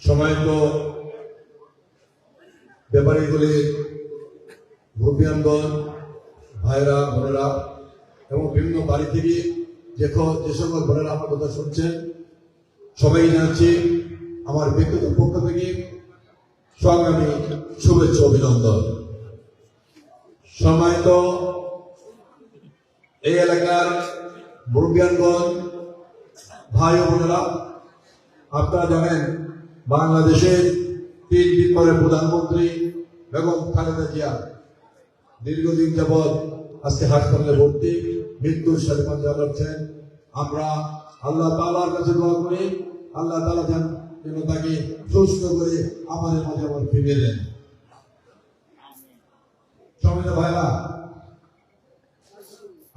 সময় তো ব্যাপারীগুলি রুপিয়ানগণ ভাইরা বোনেরা এবং বিভিন্ন বাড়ি থেকে যে যে সকল বোনেরা আমার কথা শুনছেন, সবাই জানছি আমার ব্যক্তিগত পক্ষ থেকে সংগ্রামী শুভেচ্ছা অভিনন্দন। সময় তো এই এলাকার মুরব্বিয়ানগণ ভাই বোনেরা, আপনারা জানেন বাংলাদেশের তিন দিন পরে প্রধানমন্ত্রী বেগম খালেদা জিয়া। দীর্ঘদিন যাবৎ আজকে হাসপাতালে ভর্তি, মৃত্যুর সাথে পাঞ্জা করছেন আমরা আল্লাহ তাআলার কাছে দোয়া করি, আল্লাহ তালা যেন যেন তাকে সুস্থ করে আমাদের মাঝে আবার ফিরিয়ে দেন। সমিত ভাইরা,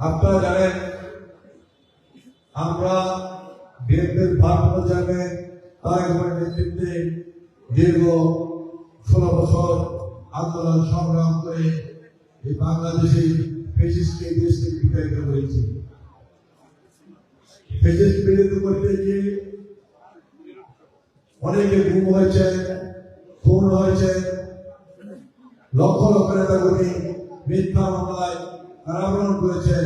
আপনারা জানেন আমরা বিএনপির ভারপ্রাপ্ত চেয়ারম্যান তারেক রহমানের নেতৃত্বে দীর্ঘ ষোলো বছর আন্দোলন সংগ্রাম করে এই বাংলাদেশে ফেসিসকে দেশ থেকে বিতাড়িত করেছি ফেসিস বিরোধী করতে গিয়ে অনেকে গুম হয়েছে, খুন হয়েছে, লক্ষ লক্ষ নেতা কর্মী মিথ্যা মামলায় কারাবরণ করেছেন।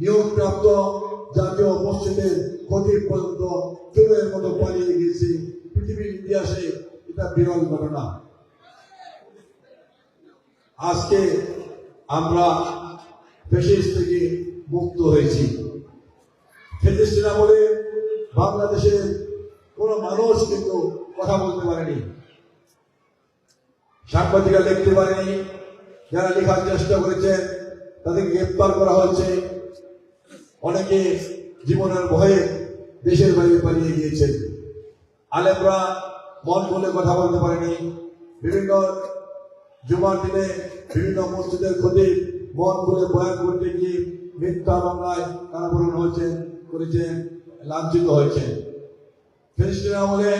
নিয়োগপ্রাপ্ত জাতীয় মসজিদের ক্ষতি পর্যন্ত চোরের মতো পালিয়ে গিয়েছে পৃথিবীর ইতিহাসে এটা বিরল ঘটনা। আজকে আমরা ফেসিস্ট থেকে মুক্ত হয়েছি। ফেসিস্টরা বলে বাংলাদেশের কোনো মানুষ কিন্তু কথা বলতে পারেনি। সাংবাদিকরা লিখতে পারেনি, যারা লেখার চেষ্টা করেছেন, তাদেরকে গ্রেপ্তার করা হয়েছে। অনেকে জীবনের ভয়ে দেশের বাইরে পালিয়ে গিয়েছেন। আলেমরা মন বলে কথা বলতে পারেনি। বিভিন্ন জুমার দিনে বিভিন্ন মসজিদের ক্ষতি মন বলে বয়ান করতে গিয়ে মিথ্যা মামলায় কারাবরণ হয়েছে করেছেন লাঞ্ছিত হয়েছে। খ্রিস্টান আমলে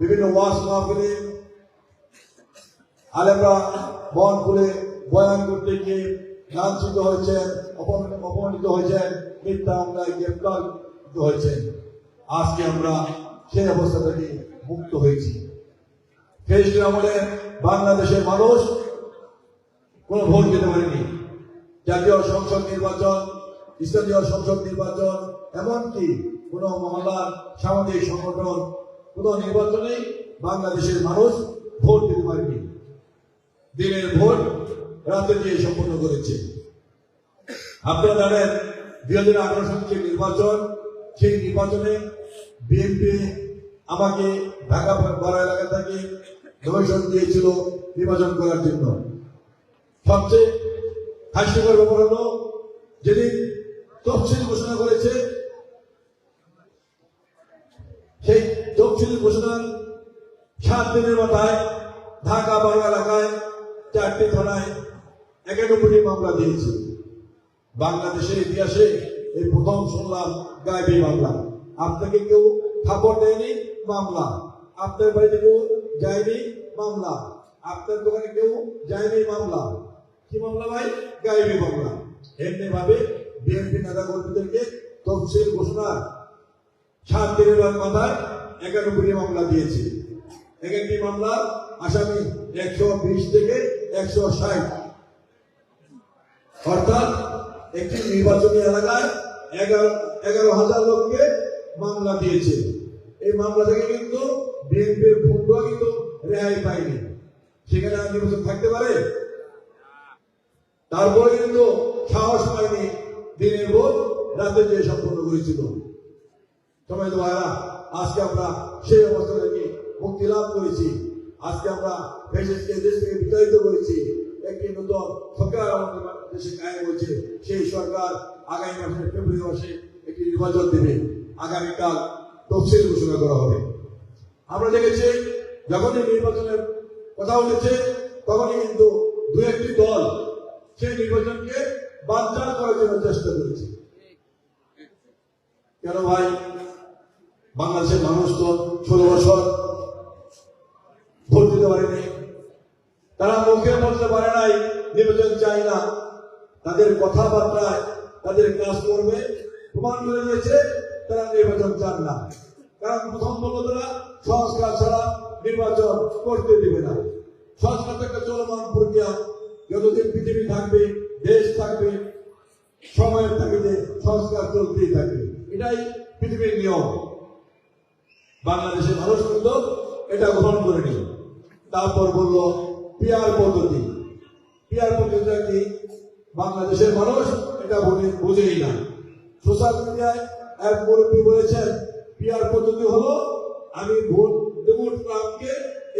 বিভিন্ন ওয়াস মাহফিলে আলেমরা মন খুলে বয়ান করতে গিয়ে লাঞ্ছিত হয়েছেন অপমান- অপমানিত হয়েছেন, মিথ্যা মামলায় গ্রেপ্তার হয়েছেন। আজকে আমরা সেই অবস্থা থেকে মুক্ত হয়েছি। আমলে বাংলাদেশের মানুষ কোনো ভোট দিতে পারেনি। জাতীয় সংসদ নির্বাচন, স্থানীয় সংসদ নির্বাচন, এমনকি কোন মহল্লার সামাজিক সংগঠন, কোন নির্বাচনে বাংলাদেশের মানুষ ভোট দিতে পারেনি। দিনের ভোট রাতে দিয়ে সম্পন্ন করেছে। আপনারা জানেন দুই হাজার আঠারো সালের যে নির্বাচন, সেই নির্বাচনে বিএনপি আমাকে ঢাকা বড় এলাকা থেকে নমিশন দিয়েছিল নির্বাচন করার জন্য। সবচেয়ে হাস্যকর ব্যাপার হলো, যেদিন তফসিল ঘোষণা করেছে, সেই তফসিল ঘোষণার সাত দিনের মাথায় ঢাকা বারো এলাকায় চারটি থানায় একানব্বইটি মামলা দিয়েছে। বাংলাদেশের ইতিহাসে এই প্রথম শুনলাম গায়েবী মামলা। আপনাকে কেউ খাবার দেয়নি? মামলা। আপনার বাড়িতে কেউ যায়নি? মামলা। আপনার দোকানে কেউ যায়নি? মামলা। কি মামলা ভাই? গায়েবী মামলা। এমনি ভাবে বিএনপি নেতা কর্মীদেরকে তফসিল ঘোষণা সাত দিনের মাথায় একানব্বইটি মামলা দিয়েছে। এক মামলা আসামি একশো বিশ থেকে একশো ষাট অর্থাৎ একটি নির্বাচনী এলাকায় এগারো এগারো হাজার লোককে মামলা দিয়েছে। এই মামলা থেকে কিন্তু বিএনপির ফুটবল কিন্তু রেহাই পায়নি। সেখানে আর নির্বাচন থাকতে পারে? তারপরে কিন্তু সাহস পায়নি দিনের ভোট, রাতে যে সম্পন্ন করেছিল সময় ভাইরা, আজকে আমরা সেই অবস্থা থেকে মুক্তি লাভ করেছি। আজকে আমরা দেশ থেকে বিতাড়িত করেছি। একটি নতুন সরকার আমাদের দেশে কায়েম হয়েছে। সেই সরকার আগামী মাসের ফেব্রুয়ারি মাসে একটি নির্বাচন দেবে। আগামীকাল তফসিল ঘোষণা করা হবে। আমরা দেখেছি, যখনই নির্বাচনের কথা উঠেছে, তখনই কিন্তু দু একটি দল সেই নির্বাচনকে বানচাল করার জন্য চেষ্টা করেছে। কেন ভাই? বাংলাদেশের মানুষ তো ষোলো বছর ভোট দিতে পারেনি। তারা মুখে বলতে পারে নাই নির্বাচন চাই না। তাদের কথাবার্তায় তাদের কাজ করবে, প্রমাণ করে দিয়েছে, তারা নির্বাচন চান না। কারণ প্রথম বলল তারা সংস্কার ছাড়া নির্বাচন করতে দেবে না। সংস্কার একটা চলমান প্রক্রিয়া যতদিন পৃথিবী থাকবে, দেশ থাকবে, সময়ের তাগিদে সংস্কার চলতেই থাকবে। এটাই পৃথিবীর নিয়ম। বাংলাদেশের মানুষ কিন্তু এটা গ্রহণ করে নিল তারপর বলল পিয়ার পদ্ধতি। পিয়ার পদ্ধতিটা কি? বাংলাদেশের মানুষ এটা বুঝে- বুঝেই না। সোশ্যাল মিডিয়ায় এক মুরব্বী বলেছেন পিয়ার পদ্ধতি হলো, আমি ভোট দেব ট্রাম্পকে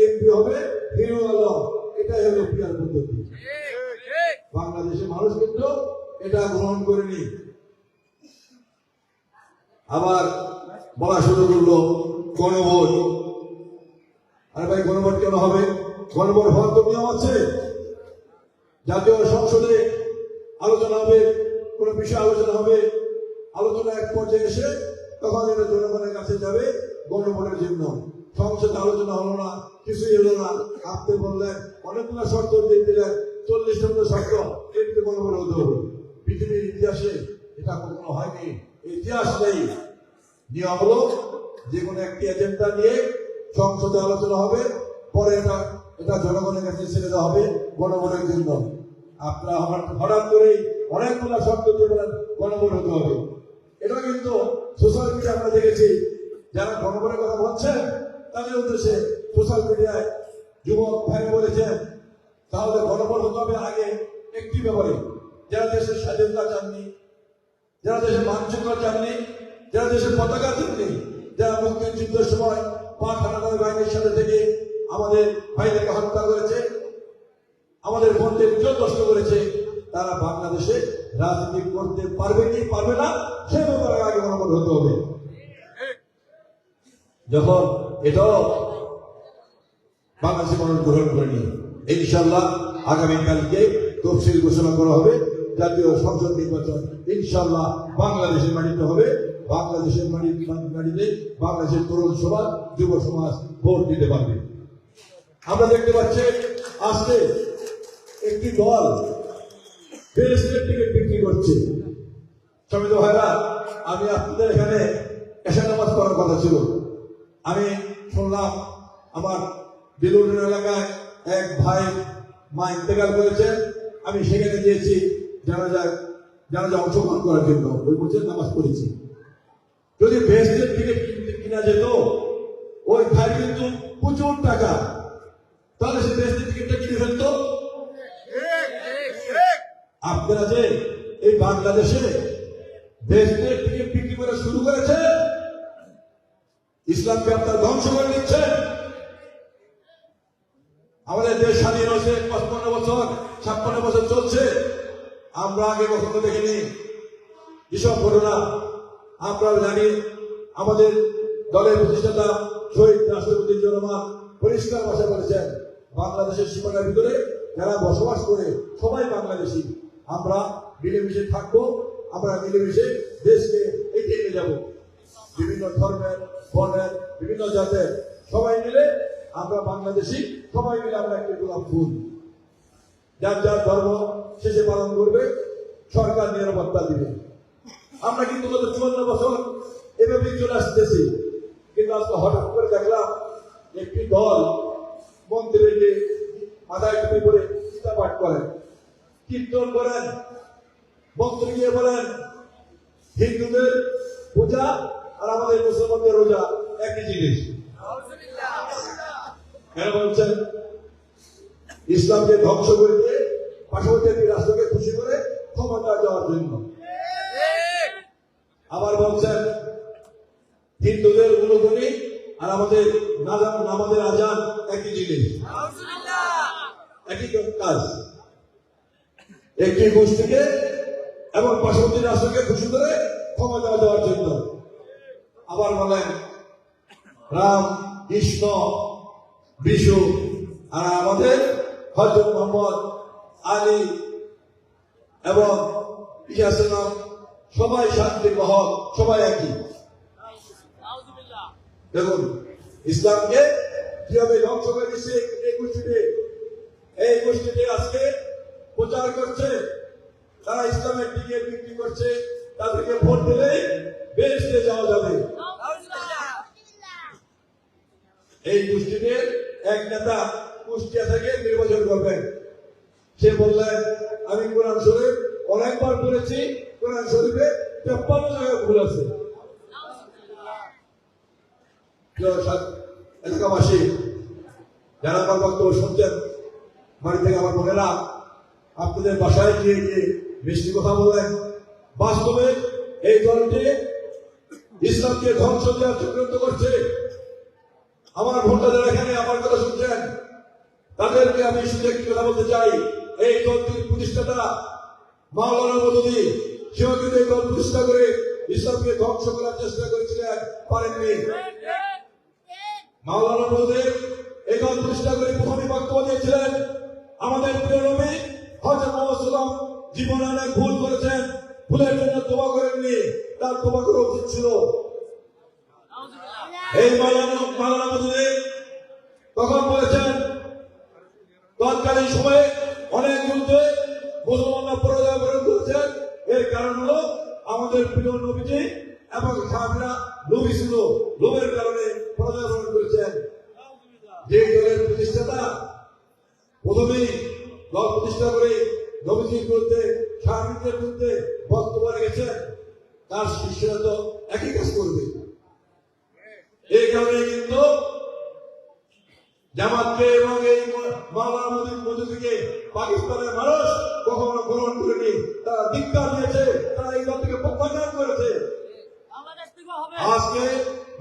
এমপি হবে হিরো আলম। এটাই হলো পিয়ার পদ্ধতি। বাংলাদেশের মানুষ কিন্তু এটা গ্রহণ করেনি। আবার বলা শুরু করল, গণভোট। আরে ভাই, গণভোট কেন হবে? গণভোট হওয়ার তো নিয়ম আছে। জাতীয় সংসদে আলোচনা হবে, কোন বিষয়ে আলোচনা হবে, আলোচনা এক পর্যায়ে এসে তখন এটা জনগণের কাছে যাবে, গণভোটের জন্য। সংসদে আলোচনা হলো না, কিছুই হলো না। আপনি বললেন, অনেকগুলো শর্ত দিয়ে দিলেন চল্লিশ নম্বর শর্ত এমনি গণভোট হতে হবে। পৃথিবীর ইতিহাসে এটা কখনো হয়নি। ইতিহাস নেই। নিয়ম হলো, যে কোনো একটি এজেন্ডা নিয়ে সংসদে আলোচনা হবে, পরে এটা এটা জনগণের কাছে ছেড়ে দেওয়া হবে গণভোটের জন্য। আপনারা হঠাৎ করেই অনেকগুলো শর্ত দিয়ে গণভোট হতে হবে। এটা কিন্তু সোশ্যাল মিডিয়া আমরা দেখেছি। যারা গণভোটের কথা বলছেন তাদের উদ্দেশ্যে সোশ্যাল মিডিয়ায় যুবক ভাই বলেছেন, তাহলে গণভোট হতে হবে আগে একটি ব্যাপারে। যারা দেশের স্বাধীনতা চাননি, যারা দেশের মানচিত্র চাননি, যারা দেশের পতাকা চাননি যারা মুক্তিযুদ্ধের সময় পাক হানাদার বাহিনীর সাথে থেকে আমাদের ভাইদেরকে হত্যা করেছে, আমাদের বোনদের ইজ্জত নষ্ট করেছে, তারা বাংলাদেশে রাজনীতি করতে পারবে কি পারবে না, সে ব্যাপারে আগে মনোমত হতে হবে। যখন এটাও বাংলাদেশে মানুষ গ্রহণ করেনি ইনশাল্লাহ আগামীকালকে তফসিল ঘোষণা করা হবে, জাতীয় সংসদ নির্বাচন ইনশাল্লাহ বাংলাদেশের মাটিতে হবে। বাংলাদেশের মাটি- মাটিতে বাংলাদেশের তরুণ সমাজ, যুব সমাজ ভোট দিতে পারবে। আমরা দেখতে পাচ্ছি, আজকে একটি দল বেরেস্টের টিকিট বিক্রি করছে। সমিত ভাইরা, আমি আপনাদের এখানে এসা নামাজ পড়ার কথা ছিল। আমি শুনলাম আমার বেলুন এলাকায় এক ভাই মা ইন্তেকাল করেছেন আমি সেখানে গিয়েছি জানাজা জানাজা অংশগ্রহণ করার জন্য। ওই বলছে, নামাজ পড়েছি। যদি বেস্টের টিকিট কিনা যেত, ওই ভাই কিন্তু প্রচুর টাকা তাহলে সে বেস্টের টিকিটটা কিনে ফেলতো? আপনারা যে এই বাংলাদেশে দেশদের টিকিট বিক্রি করে শুরু করেছে, ইসলামকে আপনার ধ্বংস করে দিচ্ছেন আমাদের দেশ স্বাধীন হয়েছে, পঁচপন্ন বছর, ছাপ্পান্ন বছর চলছে। আমরা আগে কখনো দেখিনি। এসব ঘটনা আমরা জানি। আমাদের দলের প্রতিষ্ঠাতা শহীদ রাষ্ট্রপতি রহমান পরিষ্কার ভাষা বলেছেন বাংলাদেশের সীমানার ভিতরে যারা বসবাস করে, সবাই বাংলাদেশি। আমরা মিলেমিশে থাকব, আমরা মিলেমিশে দেশকে এগিয়ে নিয়ে যাব। বিভিন্ন ধর্মের, বর্ণের, বিভিন্ন জাতের সবাই মিলে আমরা বাংলাদেশি, সবাই মিলে আমরা একটি গোলাপ ফুল। যার যার ধর্ম শেষে পালন করবে, সরকার নিরাপত্তা দিবে। আমরা কিন্তু গত চুয়ান্ন বছর এভাবেই চলে আসতেছি। কিন্তু আজকে হঠাৎ করে দেখলাম, একটি দল মন্দিরে মাথায় টুপি করে গীতা পাঠ করেন। কীর্তন করেন, মন্ত্রী গিয়ে বলেন, হিন্দুদের পূজা আর আমাদের মুসলমানদের রোজা একই জিনিস। কেন বলছেন? ইসলামকে ধ্বংস করে দিয়ে একটি রাষ্ট্রকে খুশি করে ক্ষমতা যাওয়ার জন্য। আবার বলছেন, হিন্দুদের উলুধনি আর আমাদের নাজান, আমাদের আজান একই জিনিস। একই কাজ। একটি গোষ্ঠীকে এবং পার্শ্ববর্তী রাষ্ট্রকে খুশি করে ক্ষমতা দেওয়ার জন্য। আবার বলেন রাম কৃষ্ণ বিশু আর আমাদের হজরত মোহাম্মদ আলী এবং ইয়াসের সবাই শান্তি মহল সবাই একই। দেখুন ইসলামকে কীভাবে ধ্বংস করে দিচ্ছে এই গোষ্ঠীতে এই গোষ্ঠীতে আজকে প্রচার করছে। তারা ইসলামের দিকে বিক্রি করছে, তাদেরকে ভোট দিলে বেসতে যাওয়া যাবে। এই গোষ্ঠীতে এক নেতা কুষ্টিয়া থেকে নির্বাচন করবেন। সে বললেন, আমি কোরআন শরীফ অনেকবার পড়েছি। কোরআন শরীফে তেপ্পান্ন জায়গায় ভুল আছে। এলাকাবাসী যারা আমার বক্তব্য শুনছেন, বাড়ি থেকে আমার বোনেরা আপনাদের বাসায় গিয়ে গিয়ে মিষ্টি কথা বলেন বাস্তবে এই দলটি ইসলামকে ধ্বংস দেওয়ার চক্রান্ত করছে। আমার ভোটাররা এখানে আমার কথা শুনছেন। তাদেরকে আমি শুধু একটি কথা বলতে চাই, এই দলটির প্রতিষ্ঠাতা মাওলানা মদুদি সেও কিন্তু এই দল প্রতিষ্ঠা করে ইসলামকে ধ্বংস করার চেষ্টা করেছিলেন, পারেননি। মাওলানা মদুদি এই দল প্রতিষ্ঠা করে প্রথমে বক্তব্য দিয়েছিলেন আমাদের প্রিয় নবী হজরত মোহাম্মদ জীবনে অনেক ভুল করেছেন, ভুলের জন্য তোবা করেননি, তার তোবা করা উচিত ছিল। এই মদুদি তখন বলেছেন, তৎকালীন সময়ে অনেক যুদ্ধে মুসলমানরা পরাজয় বরণ করেছেন, এর কারণ হলো আমাদের প্রিয় নবীজি এবং সাহাবিরা লোভী ছিল, লোভের কারণে পরাজয় বরণ করেছেন। যে দলের প্রতিষ্ঠাতা প্রথমেই দল প্রতিষ্ঠা করে নবীজির বিরুদ্ধে সাহাবিদের বিরুদ্ধে বক্তব্য রেখেছেন তার শিষ্যরা তো একই কাজ করবে। এই কারণে কিন্তু জামাতকে এবং এই মাওলানা মধ্যে থেকে পাকিস্তানের মানুষ কখনো গ্রহণ করেনি। তারা ধিক্কার দিয়েছে তারা এই দল থেকে প্রত্যাখ্যান করেছে। আজকে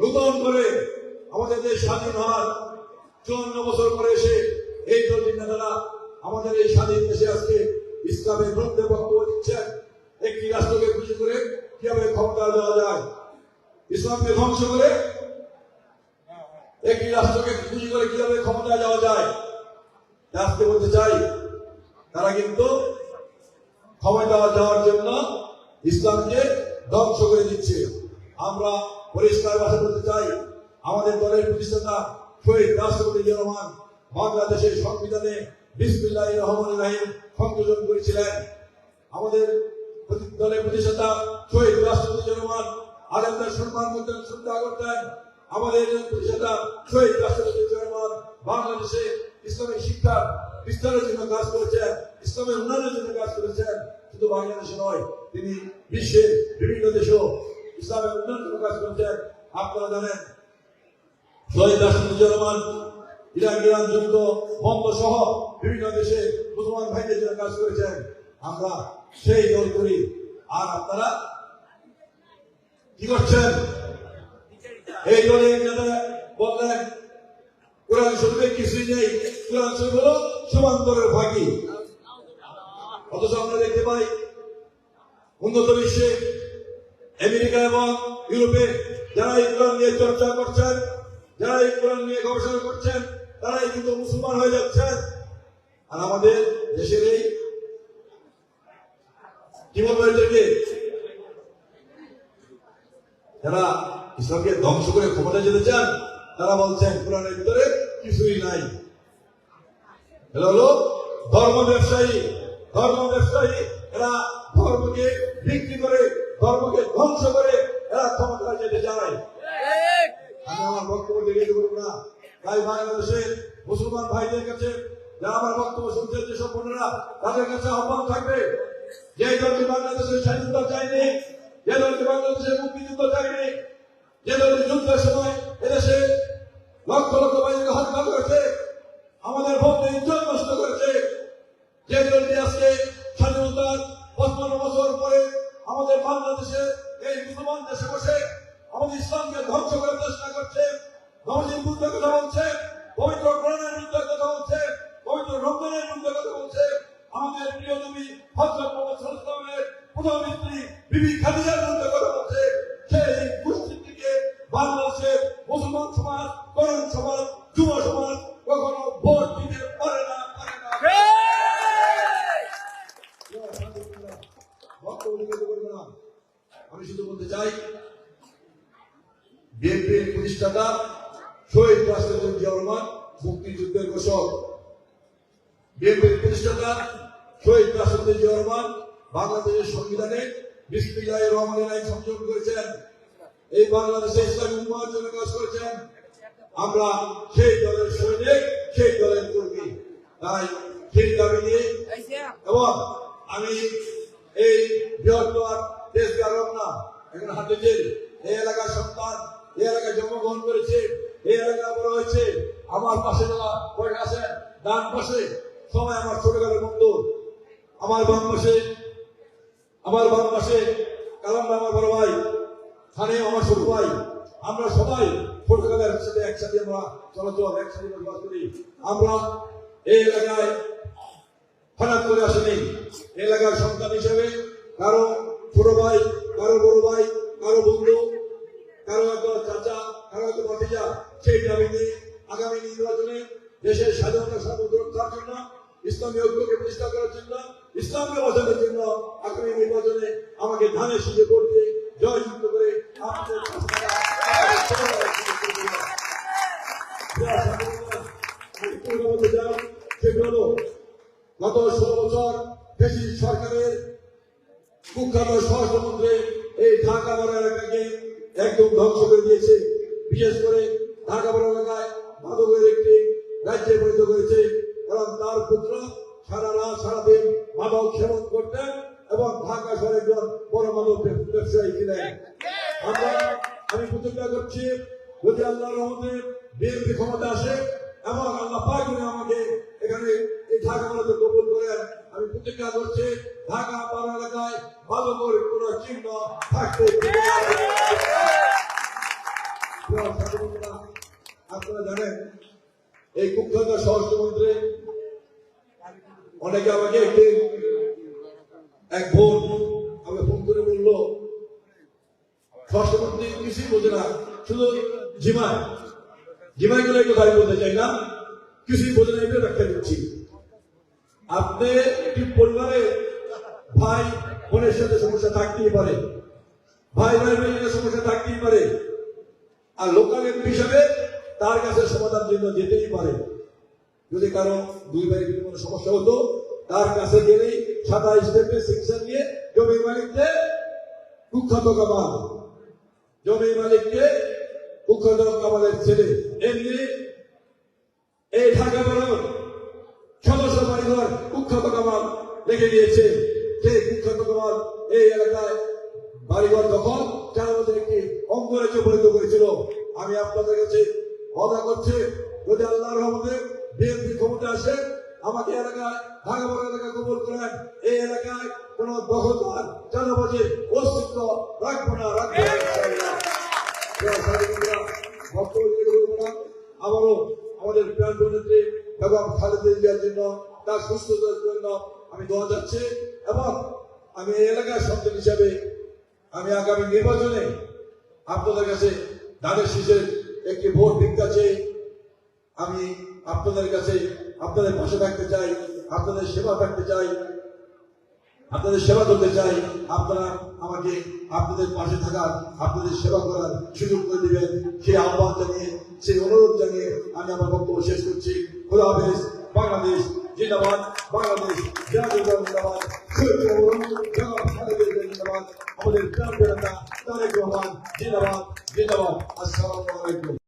নতুন করে আমাদের দেশ স্বাধীন হওয়ার চুয়ান্ন বছর পরে এসে এই দলটির নেতারা আমাদের এই স্বাধীন দেশে আজকে ইসলামের বিরুদ্ধে বক্তব্য দিচ্ছেন। একটি রাষ্ট্রকে খুশি করে কীভাবে ক্ষমতা দেওয়া যায়, ইসলামকে ধ্বংস করে একটি রাষ্ট্রকে খুশি করে কীভাবে ক্ষমতা যাওয়া যায় আজকে বলতে চাই, তারা কিন্তু ক্ষমতা যাওয়ার জন্য ইসলামকে ধ্বংস করে দিচ্ছে। আমরা পরিষ্কার ভাষা বলতে চাই, আমাদের দলের প্রতিষ্ঠাতা শহীদ রাষ্ট্রপতি জনমান বাংলাদেশের সংবিধানে বিসমিল্লাহ রহমান রাহিম সংযোজন করেছিলেন। আমাদের দলের প্রতিষ্ঠাতা শহীদ রাষ্ট্রপতি জিয়া রহমান আলেমদের সম্মান করতেন শ্রদ্ধা করতেন। আমাদের প্রতিষ্ঠাতা শহীদ রাষ্ট্রপতি জিয়া রহমান বাংলাদেশে ইসলামিক শিক্ষা বিস্তারের জন্য কাজ করেছেন, ইসলামের উন্নয়নের জন্য কাজ করেছেন। শুধু বাংলাদেশে নয়, তিনি বিশ্বের বিভিন্ন দেশেও ইসলামের উন্নয়নের জন্য কাজ করেছেন। আপনারা জানেন শহীদ রাষ্ট্রপতি রহমান ইরান ইরান যুদ্ধ বন্ধ সহ বিভিন্ন দেশে মুসলমান ভাইদের কাজ করেছেন। আমরা সেই দল করি। আর আপনারা কি করছেন? এই দলের নেতা বললেন কোরআন নেই। কোরআন সমান্তরের ভাগী অথচ আমরা দেখতে পাই, উন্নত বিশ্বে, আমেরিকা এবং ইউরোপে যারা এই কোরআন নিয়ে চর্চা করছেন যারা এই কোরআন নিয়ে গবেষণা করছেন, তারাই কিন্তু মুসলমান হয়ে যাচ্ছেন। আর আমাদের দেশের এই কি বলব এদেরকে যারা ইসলামকে ধ্বংস করে ক্ষমতা যেতে চান, তারা বলছেন, কোরআনের ভিতরে কিছুই নাই। এরা হলো ধর্ম ব্যবসায়ী ধর্ম ব্যবসায়ী, এরা ধর্মকে বিক্রি করে, ধর্মকে ধ্বংস করে, এরা ক্ষমতা যেতে চায়। আমি আমার বক্তব্য দিকে দেবো না তাই বাংলাদেশের মুসলমান ভাইদের কাছে যারা আমার বক্তব্য শুনছেন যেসব বোনেরা তাদের কাছে আহ্বান থাকবে, যে দলটি বাংলাদেশের স্বাধীনতা চাইনি যে দলটি বাংলাদেশের মুক্তিযুদ্ধ চাইনি যে দলটি যুদ্ধের সময় এদেশে লক্ষ লক্ষ বাহিনীকে হত্যা করেছে, আমাদের ভক্ত ইজ্জত নষ্ট করেছে, যে দলটি আজকে স্বাধীনতার পঁচপান্ন বছর পরে আমাদের বাংলাদেশে এই মুসলমান দেশে বসে আমাদের ইসলামকে ধ্বংস করার চেষ্টা করছে নবজির বিরুদ্ধে কথা বলছে, পবিত্র কোরআনের বিরুদ্ধে কথা বলছে, পবিত্র রমজানের বিরুদ্ধে কথা বলছে। আমাদের প্রিয় নবী হজরত মোহাম্মদ সাল্লামের প্রথম স্ত্রী বিবি খাদিজার মধ্যে কথা বলছে। সেই গোষ্ঠীটিকে বাংলাদেশের মুসলমান সমাজ করণ সমাজ কখনো ভোট দিতে পারে না পারে না বক্তব্য নিবেদন করব না। আমি শুধু বলতে চাই বিএনপির প্রতিষ্ঠাতা শহীদ রাষ্ট্রপতি জিয়া রহমান মুক্তিযুদ্ধের ঘোষক বিএনপির প্রতিষ্ঠাতা শহীদ রাষ্ট্রপতি জিয়া রহমান বাংলাদেশের সংবিধানে বিসমিল্লাহ রহমানের আইন সংযোজন করেছেন। এই বাংলাদেশে ইসলামী উন্নয়নের জন্য কাজ করেছেন। আমরা সেই দলের সৈনিক, সেই দলের কর্মী। তাই সেই দাবি নিয়ে এবং আমি এই বৃহত্তর দেশ গেলাম না, এখন হাতে জেল এই এলাকার সন্তান, এই এলাকায় জন্মগ্রহণ করেছে, এই এলাকায় বড় হয়েছে আমার পাশে যারা বসে আছেন, ডান পাশে, সবাই আমার ছোটকালের বন্ধু। আমার বাম আমার বাম কালাম আমার বড় ভাই খানে আমার ছোট ভাই, আমরা সবাই ছোটকালের সাথে একসাথে আমরা চলাচল, একসাথে বসবাস করি। আমরা এই এলাকায় হঠাৎ করে আসেনি। এলাকার সন্তান হিসেবে কারও ছোট ভাই, কারও বড় ভাই, কারও বন্ধু, কারও একজন চাচা, কারও একজন ভাতিজা, সেই দাবিতে আগামী নির্বাচনে দেশের স্বাধীনতা সার্বভৌম রক্ষার জন্য ইসলামী ঐক্যকে প্রতিষ্ঠা করার জন্য ইসলামকে বাঁচানোর জন্য আগামী নির্বাচনে আমাকে ধানের সুযোগ করতে জয়যুক্ত করে গত ষোলো বছর সরকারের কুখ্যাত স্বরাষ্ট্রমন্ত্রী এই ঢাকা বড় এলাকাকে একদম ধ্বংস করে দিয়েছে। বিশেষ করে ঢাকা বড় এলাকায় মাদকের একটি রাজ্যে পরিণত করেছে। কারণ তার পুত্র সারা রাত, সারাদিন মাদক সেবন করতেন এবং ঢাকা শহরে একজন বড় মাদক ব্যবসায়ী ছিলেন। আমরা, আমি প্রতিজ্ঞা করছি, যদি আল্লাহ রহমতে বিএনপি ক্ষমতা আসে এবং আল্লাহ পাক আমাকে এখানে এই ঢাকা ভারতে কবুল করেন, আমি প্রতিজ্ঞা করছি, ঢাকা পার এলাকায় ভালো করে কোন চিহ্ন থাকতে আপনারা জানেন এই কুখ্যাত স্বরাষ্ট্রমন্ত্রী, অনেকে আমাকে একদিন এক বোন আমাকে ফোন করে বলল, স্বরাষ্ট্রমন্ত্রী কিছুই বোঝে না, শুধু জিমায় জিমায় গেলে একটু দাবি বলতে চাই না, কিছুই বোঝে না এটা ব্যাখ্যা দিচ্ছি। আপনি একটি পরিবারে ভাই, বোনের সাথে সমস্যা থাকতেই পারে ভাই ভাই বোনের সমস্যা থাকতেই পারে, আর লোকাল এমপি হিসাবে তার কাছে সমাধান জন্য যেতেই পারে। যদি কারও দুই ভাই কোনো সমস্যা হতো, তার কাছে গেলেই সাদা স্টেপের সেকশন নিয়ে জমি মালিককে কুখ্যাত কামাল। জমি মালিককে কুখ্যাত কামালের ছেলে। এমনি এই ঢাকা বড় সদস্য বাড়িঘর কুখ্যাত কামাল রেখে দিয়েছে। সেই কুখ্যাত কামাল এই এলাকায় বাড়িঘর দখল চার বছর একটি অঙ্গরাজ্য পরিণত করেছিল। আমি আপনাদের কাছে কথা করছে। যদি আল্লাহর রহমতে বিএনপি ক্ষমতা আসে, আমাকে এলাকায়, ঢাকা বড় এলাকা কবল করেন। এই এলাকায় কোন দখলদার চাঁদাবাজির অস্তিত্ব রাখব না, রাখব। আবারও আমাদের প্রাণ নেত্রী বেগম খালেদা জিয়ার জন্য, তার সুস্থতার জন্য আমি দোয়া যাচ্ছি এবং আমি এই এলাকার সন্তান হিসাবে আমি আগামী নির্বাচনে আপনাদের কাছে দানের শীষের একটি ভোট ভিক্ষা চেয়ে আমি আপনাদের কাছে আপনাদের পাশে থাকতে চাই, আপনাদের সেবা থাকতে চাই, আপনাদের সেবা করতে চাই, আপনারা আমাকে আপনাদের পাশে থাকার, আপনাদের সেবা করার সুযোগ করে দেবেন। সেই আহ্বান জানিয়ে, সেই অনুরোধ জানিয়ে আমি আমার বক্তব্য শেষ করছি। খোদা হাফেজ, বাংলাদেশ জিন্দাবাদ বাংলাদেশ জিন্দাবাদ। আমাদের জিন্দাবাদ জিন্দাবাদ। আসসালামু আলাইকুম।